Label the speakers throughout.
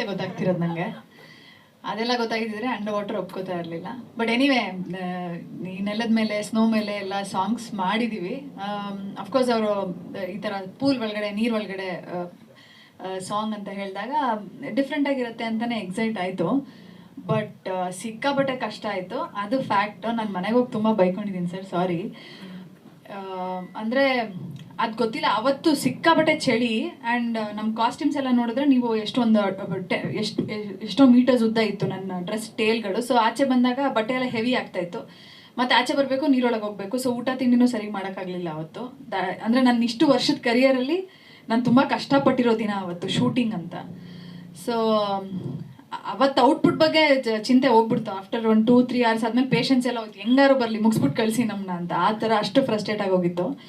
Speaker 1: ಮತ್ತೆ ಗೊತ್ತಾಗ್ತಿರೋದು ನನಗೆ ಅದೆಲ್ಲ ಗೊತ್ತಾಗಿದ್ರೆ ಅಂಡರ್ ವಾಟರ್ ಒಪ್ಕೋತಾ ಇರಲಿಲ್ಲ. ಬಟ್ ಎನಿವೇ ಈ ನೆಲದ ಮೇಲೆ ಸ್ನೋ ಮೇಲೆ ಎಲ್ಲ ಸಾಂಗ್ಸ್ ಮಾಡಿದ್ದೀವಿ ಅಫ್ಕೋರ್ಸ್ ಅವರು ಈ ಥರ ಪೂಲ್ ಒಳಗಡೆ, ನೀರು ಒಳಗಡೆ ಸಾಂಗ್ ಅಂತ ಹೇಳಿದಾಗ ಡಿಫ್ರೆಂಟ್ ಆಗಿರುತ್ತೆ ಅಂತಲೇ ಎಕ್ಸೈಟ್ ಆಯಿತು. ಬಟ್ ಸಿಕ್ಕಾಪಟ್ಟೆ ಕಷ್ಟ ಆಯಿತು. ಅದು ಫ್ಯಾಕ್ಟ್ ನಾನು ಮನೆಗೆ ಹೋಗಿ ತುಂಬ ಬೈಕೊಂಡಿದ್ದೀನಿ ಸರ್ ಸಾರಿ ಅಂದರೆ ಅದು ಗೊತ್ತಿಲ್ಲ. ಅವತ್ತು ಸಿಕ್ಕಾಬಟ್ಟೆ ಚಳಿ ಆ್ಯಂಡ್ ನಮ್ಮ ಕಾಸ್ಟ್ಯೂಮ್ಸ್ ಎಲ್ಲ ನೋಡಿದ್ರೆ ನೀವು ಎಷ್ಟೊಂದು ಎಷ್ಟು, ಎಷ್ಟೋ ಮೀಟರ್ಸ್ ಉದ್ದ ಇತ್ತು ನನ್ನ ಡ್ರೆಸ್ ಟೇಲ್ಗಳು. ಸೊ ಆಚೆ ಬಂದಾಗ ಬಟ್ಟೆ ಎಲ್ಲ ಹೆವಿ ಆಗ್ತಾ ಇತ್ತು. ಮತ್ತೆ ಆಚೆ ಬರಬೇಕು, ನೀರೊಳಗೆ ಹೋಗಬೇಕು. ಸೊ ಊಟ ತಿಂಡಿನೂ ಸರಿ ಮಾಡೋಕ್ಕಾಗಲಿಲ್ಲ ಅವತ್ತು. ದ- ಅಂದರೆ ನನ್ನ ಇಷ್ಟು ವರ್ಷದ ಕರಿಯರಲ್ಲಿ ನಾನು ತುಂಬ ಕಷ್ಟಪಟ್ಟಿರೋ ದಿನ ಅವತ್ತು ಶೂಟಿಂಗ್ ಅಂತ. ಸೊ ಅವತ್ತು ಔಟ್ಪುಟ್ ಬಗ್ಗೆ ಚಿಂತೆ ಹೋಗ್ಬಿಡ್ತು. After one two three hours ಆದಮೇಲೆ ಪೇಷನ್ಸ್ ಎಲ್ಲ ಹೋಯ್ತು. ಹೆಂಗಾರು ಬರಲಿ ಮುಗಿಸ್ಬಿಟ್ಟು ಕಳಿಸಿ ನಮ್ಮನ್ನ ಅಂತ. ಆ ಥರ ಅಷ್ಟು ಫ್ರಸ್ಟ್ರೇಟ್ ಆಗೋಗಿತ್ತು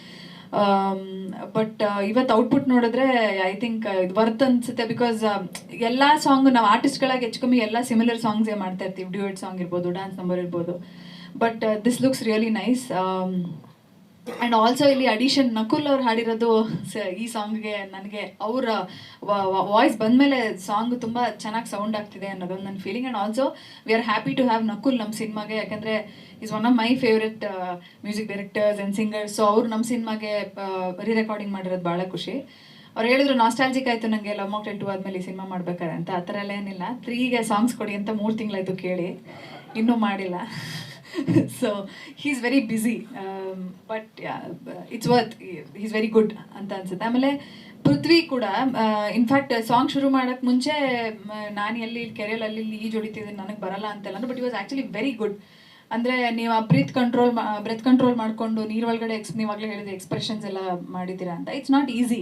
Speaker 1: ಬಟ್ ಇವತ್ತು ಔಟ್ಪುಟ್ ನೋಡಿದ್ರೆ ಐ ಥಿಂಕ್ ಇದು ವರ್ತ್ ಅನ್ಸುತ್ತೆ ಬಿಕಾಸ್ ಎಲ್ಲ ಸಾಂಗ್ ನಾವು ಆರ್ಟಿಸ್ಟ್ಗಳಾಗಿ ಹೆಚ್ಚು ಕಮ್ಮಿ ಎಲ್ಲ ಸಿಮಿಲರ್ ಸಾಂಗ್ಸೇ ಮಾಡ್ತಾ ಇರ್ತೀವಿ. ಡ್ಯೂಯೆಟ್ ಸಾಂಗ್ ಇರ್ಬೋದು ಡ್ಯಾನ್ಸ್ ನಂಬರ್ ಇರ್ಬೋದು. But this looks really nice and also ಇಲ್ಲಿ ಅಡಿಷನ್ ನಕುಲ್ ಅವ್ರು ಹಾಡಿರೋದು ಈ ಸಾಂಗ್ಗೆ ನನಗೆ ಅವರ ವಾಯ್ಸ್ ಬಂದಮೇಲೆ ಸಾಂಗ್ ತುಂಬ ಚೆನ್ನಾಗಿ ಸೌಂಡ್ ಆಗ್ತಿದೆ ಅನ್ನೋದೊಂದು ನನ್ನ feeling and also we are happy to have Nakul ನಮ್ಮ ಸಿನಿಮಾಗೆ, ಯಾಕಂದರೆ is one of my favourite music directors and singers so ಅವ್ರು ನಮ್ಮ ಸಿನಿಮಾಗೆ ರೀ ರೆಕಾರ್ಡಿಂಗ್ ಮಾಡಿರೋದು ಭಾಳ ಖುಷಿ. ಅವ್ರು ಹೇಳಿದ್ರು ನಾಸ್ಟಾಲ್ಜಿಕ್ ಆಯಿತು ನನಗೆ ಲವ್ ಮಾಕ್ಟೆಲ್ ಟು ಆದಮೇಲೆ ಈ ಸಿನಿಮಾ ಮಾಡ್ಬೇಕಾರೆ ಅಂತ. ಆ ಥರ ಎಲ್ಲ ಏನಿಲ್ಲ. ತ್ರೀಗೆ ಸಾಂಗ್ಸ್ ಕೊಡಿ ಅಂತ ಮೂರು ತಿಂಗಳಾಯಿತು ಕೇಳಿ. ಇನ್ನೂ ಮಾಡಿಲ್ಲ. So he is very busy but it's worth is very good ಅಂತ ಅನ್ಸುತ್ತೆ. ಆಮೇಲೆ ಪೃಥ್ವಿ ಕೂಡ ಇನ್ಫ್ಯಾಕ್ಟ್ ಸಾಂಗ್ ಶುರು ಮಾಡೋಕ್ಕೆ ಮುಂಚೆ ನಾನು ಎಲ್ಲಿ ಕೆರೆಯಲ್ಲಿ ಅಲ್ಲಿ ಈಜು ಹೊಡಿತಿದ್ದೀನಿ ನನಗೆ ಬರಲ್ಲ ಅಂತೆಲ್ಲ but he was actually very good ಅಂದರೆ ನೀವು ಆ ಬ್ರೀತ್ ಕಂಟ್ರೋಲ್ ಬ್ರೆತ್ ಕಂಟ್ರೋಲ್ ಮಾಡಿಕೊಂಡು ನೀರು ಒಳಗಡೆ ಎಕ್ಸ್ ನೀವಾಗಲೇ ಹೇಳಿದ ಎಕ್ಸ್ಪ್ರೆಷನ್ಸ್ ಎಲ್ಲ ಮಾಡಿದ್ದೀರಾ ಅಂತ. ಇಟ್ಸ್ ನಾಟ್ ಈಸಿ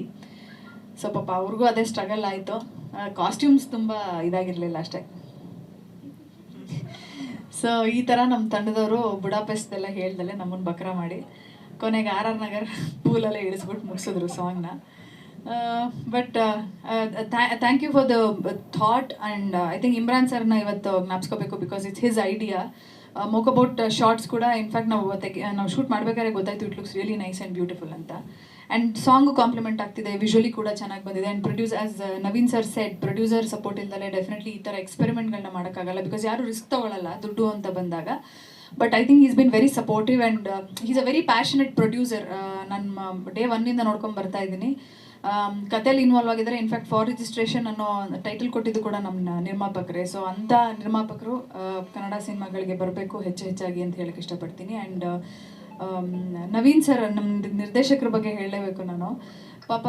Speaker 1: ಸೊ ಪಾಪ ಅವ್ರಿಗೂ ಅದೇ ಸ್ಟ್ರಗಲ್ ಆಯಿತು. ಕಾಸ್ಟ್ಯೂಮ್ಸ್ ತುಂಬ ಇದಾಗಿರಲಿಲ್ಲ ಅಷ್ಟೇ. ಸೊ ಈ ಥರ ನಮ್ಮ ತಂಡದವರು ಬುಡಾಪೆಸ್ಟೆಲ್ಲ ಹೇಳ್ದಲೆ ನಮ್ಮನ್ನು ಬಕ್ರ ಮಾಡಿ ಕೊನೆಗೆ ಆರ್ ಆರ್ ನಗರ್ ಪೂಲಲ್ಲೇ ಇಳಿಸ್ಬಿಟ್ಟು ಮುಗಿಸಿದ್ರು ಸಾಂಗ್ನ but thank you for the thought and I think Imran ಸರ್ನ ಇವತ್ತು ಜ್ಞಾಪಿಸ್ಕೋಬೇಕು because it's his idea more about shorts ಕೂಡ ಇನ್ಫ್ಯಾಕ್ಟ್ ನಾವು ನಾವು ಶೂಟ್ ಮಾಡಬೇಕಾದ್ರೆ ಗೊತ್ತಾಯ್ತು it looks really nice and beautiful ಅಂತ. ಆ್ಯಂಡ್ ಸಾಂಗು ಕಾಂಪ್ಲಿಮೆಂಟ್ ಆಗ್ತಿದೆ ವಿಜುವಲಿ ಕೂಡ ಚೆನ್ನಾಗಿ ಬಂದಿದೆ. And produce as Naveen sir set producer support ಇಲ್ದಲೆ definitely ಈ ಥರ ಎಕ್ಸ್ಪೆರಿಮೆಂಟ್ಗಳನ್ನ ಮಾಡೋಕ್ಕಾಗಲ್ಲ. ಬಿಕಾಸ್ ಯಾರು ರಿಸ್ಕ್ ತೊಗೊಳ್ಳಲ್ಲ ದುಡ್ಡು ಅಂತ ಬಂದಾಗ. But I think is been very supportive and is a very passionate producer ನನ್ನ ಡೇ ಒನ್ನಿಂದ ನೋಡ್ಕೊಂಡು ಬರ್ತಾ ಇದ್ದೀನಿ. ಕಥೆಯಲ್ಲಿ ಇನ್ವಾಲ್ವ್ ಆಗಿದ್ದಾರೆ. ಇನ್ಫ್ಯಾಕ್ಟ್ ಫಾರ್ ರಿಜಿಸ್ಟ್ರೇಷನ್ ಅನ್ನೋ ಟೈಟಲ್ ಕೊಟ್ಟಿದ್ದು ಕೂಡ ನಮ್ಮ ನಿರ್ಮಾಪಕರೇ. ಸೊ ಅಂಥ ನಿರ್ಮಾಪಕರು ಕನ್ನಡ ಸಿನಿಮಾಗಳಿಗೆ ಬರಬೇಕು ಹೆಚ್ಚು ಹೆಚ್ಚಾಗಿ ಅಂತ ಹೇಳಕ್ಕೆ ಇಷ್ಟಪಡ್ತೀನಿ. ಆ್ಯಂಡ್ ನವೀನ್ ಸರ್ ನಮ್ಮ ನಿರ್ದೇಶಕರ ಬಗ್ಗೆ ಹೇಳಲೇಬೇಕು ನಾನು. ಪಾಪ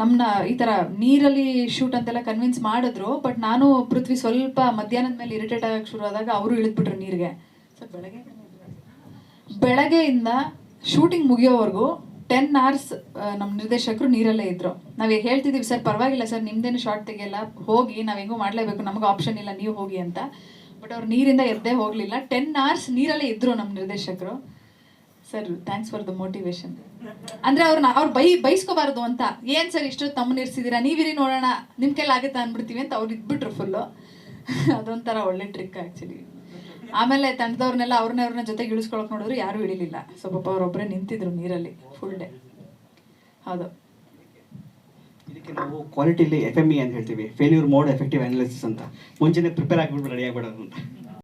Speaker 1: ನಮ್ಮನ್ನ ಈ ಥರ ನೀರಲ್ಲಿ ಶೂಟ್ ಅಂತೆಲ್ಲ ಕನ್ವಿನ್ಸ್ ಮಾಡಿದ್ರು. ಬಟ್ ನಾನು ಪೃಥ್ವಿ ಸ್ವಲ್ಪ ಮಧ್ಯಾಹ್ನದ ಮೇಲೆ ಇರಿಟೇಟ್ ಆಗಕ್ಕೆ ಶುರು ಆದಾಗ ಅವರು ಇಳಿದ್ಬಿಟ್ರು ನೀರಿಗೆ. ಸರ್ ಬೆಳಗ್ಗೆ? ಬೆಳಗ್ಗೆಯಿಂದ ಶೂಟಿಂಗ್ ಮುಗಿಯೋವರೆಗೂ ಟೆನ್ ಅವರ್ಸ್ ನಮ್ಮ ನಿರ್ದೇಶಕರು ನೀರಲ್ಲೇ ಇದ್ರು. ನಾವು ಹೇಳ್ತಿದ್ದೀವಿ ಸರ್, ಪರವಾಗಿಲ್ಲ, ಸರ್, ನಿಮ್ದೇನು ಶಾರ್ಟ್ ತೆಗೆಯಲ್ಲ, ಹೋಗಿ, ನಾವು ಹೆಂಗೂ ಮಾಡಲೇಬೇಕು, ನಮಗೆ ಆಪ್ಷನ್ ಇಲ್ಲ, ನೀವು ಹೋಗಿ ಅಂತ. ಬಟ್ ಅವ್ರು ನೀರಿಂದ ಎದ್ದೇ ಹೋಗಲಿಲ್ಲ. ಟೆನ್ ಅವರ್ಸ್ ನೀರಲ್ಲೇ ಇದ್ರು ನಮ್ಮ ನಿರ್ದೇಶಕರು. Sir thanks for the motivation ಅಂದ್ರೆ ಅವ್ರನ್ನ ಅವ್ರು ಬೈ, ಬೈಸ್ಕೋಬಾರ್ದು ಅಂತ. ಏನ್ ಸರ್ ಇಷ್ಟು ತಮ್ಮನ್ನ ನೀವು ನೀವಿರಿ ನೋಡೋಣ ನಿಮ್ ಕೈಲಿ ಅಂದ್ಬಿಡ್ತೀವಿ ಅಂತ ಅವ್ರು ಇದ್ಬಿಟ್ರು ಫುಲ್ಲು ಅದೊಂಥರ ಒಳ್ಳೆ ಟ್ರಿಕ್ ಆ್ಯಕ್ಚುಲಿ ಆಮೇಲೆ ತಂಡದವ್ರನ್ನೆಲ್ಲ ಅವ್ರನ್ನ ಅವ್ರನ್ನ ಜೊತೆಗೆ ಇಳಿಸ್ಕೊಳಕ್ ನೋಡಿದ್ರು ಯಾರು ಇಳಿಲಿಲ್ಲ. ಸೊ ಪಾಪ ಅವ್ರೊಬ್ಬರೇ ನಿಂತಿದ್ರು ನೀರಲ್ಲಿ ಫುಲ್ ಡೇ ಹೌದು.
Speaker 2: ಇದಕ್ಕೆ ನಾವು ಕ್ವಾಲಿಟಿಲಿ ಎಫ್ ಎಂ ಇ ಅಂತ ಹೇಳ್ತೀವಿ. ಫೇಲ್ಯೂರ್ ಮೋಡ್ ಎಫೆಕ್ಟಿವ್ ಅನಾಲಿಸಿಸ್ ಅಂತ. ಮುಂಚೆನೆ ಪ್ರಿಪೇರ್ ಆಗಿಬಿಟ್ಟು ರೆಡಿ ಆಗ್ಬಿಡೋದು ಅಂತ.